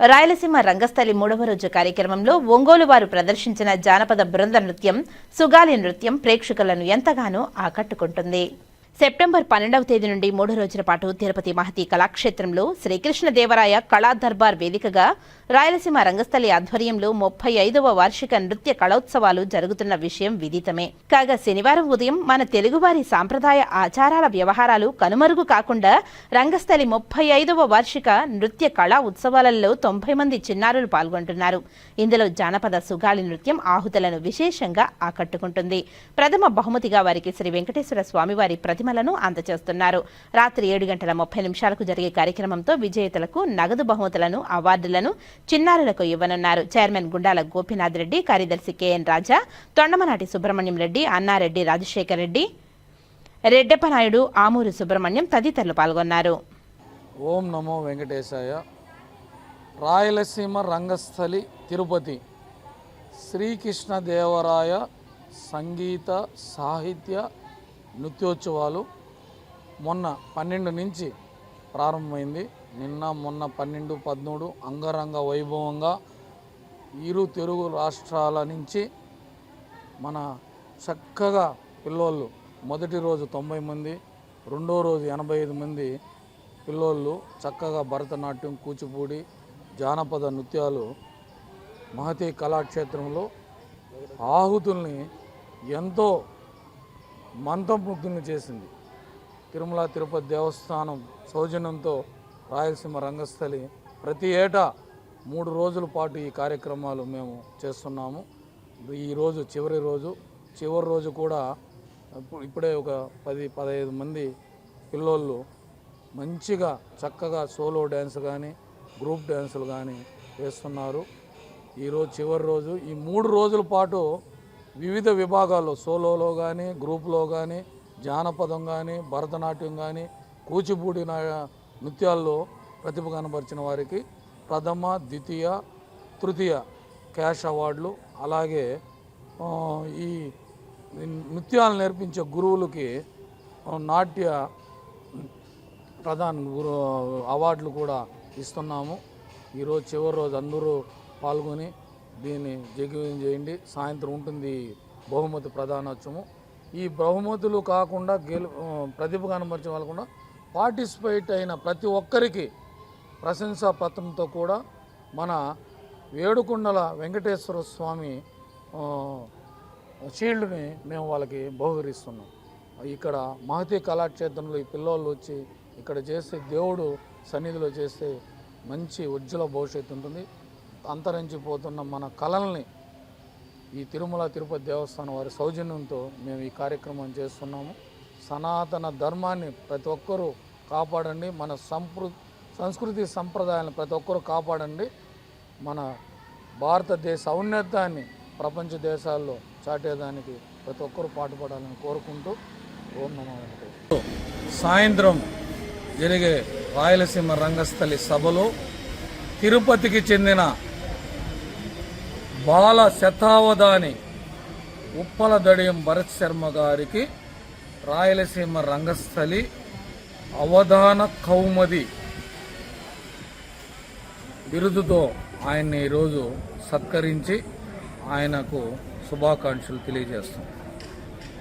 రాయలసీమ రంగస్థలి మూడవ రోజు కార్యక్రమంలో ఒంగోలు వారు ప్రదర్శించిన జానపద బృంద నృత్యం సుగాలి నృత్యం ప్రేక్షకులను ఎంతగానో ఆకట్టుకుంటుంది. సెప్టెంబర్ పన్నెండవ తేదీ నుండి మూడు రోజుల పాటు తిరుపతి మహతి కళాక్షేత్రంలో శ్రీకృష్ణదేవరాయ కళా దర్బార్ వేదికగా రాయలసీమ రంగస్థలి ఆధ్వర్యంలో ముప్పై ఐదవ వార్షిక నృత్య కళోత్సవాలు జరుగుతున్న విషయం విదితమే. కాగా శనివారం ఉదయం మన తెలుగువారి సాంప్రదాయ ఆచారాల వ్యవహారాలు కనుమరుగు కాకుండా రంగస్థలి ముప్పై ఐదవ వార్షిక నృత్య కళా ఉత్సవాలలో తొంభై మంది చిన్నారులు పాల్గొంటున్నారు. ఇందులో జానపద సుగాలి నృత్యం ఆహుతులను విశేషంగా ఆకట్టుకుంటుంది. ప్రథమ బహుమతిగా వారికి శ్రీ వెంకటేశ్వర స్వామివారి ప్రతిమలను అందజేస్తున్నారు. రాత్రి ఏడు గంటల ముప్పై నిమిషాలకు జరిగే కార్యక్రమంతో విజేతలకు నగదు బహుమతులను అవార్డులను చిన్నారులకు ఇవ్వనున్నారు. చైర్మన్ గుండాల గోపీనాథ్ రెడ్డి కార్యదర్శి కెఎన్ రాజా తొండమనాటి సుబ్రహ్మణ్యం రెడ్డి అన్నారెడ్డి రాజశేఖర్ రెడ్డి రెడ్డపనాయుడు ఆమూరు సుబ్రహ్మణ్యం తదితరులు పాల్గొన్నారు. ఓం నమో వెంకటేశాయ. రాయలసీమ రంగస్థలి తిరుపతి. శ్రీకృష్ణదేవరాయ సంగీత సాహిత్య నృత్యోత్సవాలు మొన్న పన్నెండు నుంచి ప్రారంభమైంది. నిన్న మొన్న పన్నెండు పదమూడు అంగరంగ వైభవంగా ఇరు తెలుగు రాష్ట్రాల నుంచి మన చక్కగా పిల్లోళ్ళు మొదటి రోజు తొంభై మంది రెండో రోజు ఎనభై ఐదు మంది పిల్లోళ్ళు చక్కగా భరతనాట్యం కూచిపూడి జానపద నృత్యాలు మహతి కళాక్షేత్రంలో ఆహుతుల్ని ఎంతో మంత్రముగ్ధుల్ని చేసింది. తిరుమల తిరుపతి దేవస్థానం సౌజన్యంతో రాయలసీమ రంగస్థలి. ప్రతి ఏటా మూడు రోజుల పాటు ఈ కార్యక్రమాలు మేము చేస్తున్నాము. ఈరోజు చివరి రోజు. చివరి రోజు కూడా ఇప్పుడు- ఇప్పుడే ఒక పది పదహైదు మంది పిల్లోళ్ళు మంచిగా చక్కగా సోలో డ్యాన్స్ కానీ గ్రూప్ డ్యాన్సులు కానీ వేస్తున్నారు. ఈరోజు చివరి రోజు. ఈ మూడు రోజుల పాటు వివిధ విభాగాల్లో సోలోలో కానీ గ్రూప్లో కానీ జానపదం కానీ భరతనాట్యం కానీ కూచిపూడి నృత్యాల్లో ప్రతిభ కనపరిచిన వారికి ప్రథమ ద్వితీయ తృతీయ క్యాష్ అవార్డులు అలాగే ఈ నృత్యాలు నేర్పించే గురువులకి నాట్య ప్రధాన గురు అవార్డులు కూడా ఇస్తున్నాము. ఈరోజు చివరి రోజు అందరూ పాల్గొని దీన్ని జగ్యం చేయండి. సాయంత్రం ఉంటుంది బహుమతి ప్రధానోత్సవం. ఈ బహుమతులు కాకుండా గెలు ప్రతిభ కనబరిచే వాళ్ళు కూడా పార్టిసిపేట్ అయిన ప్రతి ఒక్కరికి ప్రశంసా పత్రంతో కూడా మన వేడుకొండల వెంకటేశ్వర స్వామి షీల్డ్ని మేము వాళ్ళకి బహుకరిస్తున్నాం. ఇక్కడ మహతి కళాక్షేత్రంలో ఈ పిల్లోళ్ళు వచ్చి ఇక్కడ చేస్తే దేవుడు సన్నిధిలో చేస్తే మంచి ఉజ్వల భవిష్యత్తు ఉంటుంది. అంతరించిపోతున్న మన కళల్ని ఈ తిరుమల తిరుపతి దేవస్థానం వారి సౌజన్యంతో మేము ఈ కార్యక్రమం చేస్తున్నాము. సనాతన ధర్మాన్ని ప్రతి ఒక్కరూ కాపాడండి. మన సంపృ సంస్కృతి సంప్రదాయాలను ప్రతి ఒక్కరూ కాపాడండి. మన భారతదేశ ఔన్నత్యాన్ని ప్రపంచ దేశాల్లో చాటేదానికి ప్రతి ఒక్కరూ పాటుపడాలని కోరుకుంటూ ఓం నమో సాయంత్రం జరిగే రాయలసీమ రంగస్థలి సభలో తిరుపతికి చెందిన బాల శతావధాని ఉప్పల దడియం భరత్ శర్మ గారికి రాయలసీమ రంగస్థలి అవధాన కౌమది బిరుదుతో ఆయన్ని ఈరోజు సత్కరించి ఆయనకు శుభాకాంక్షలు తెలియజేస్తున్నాం.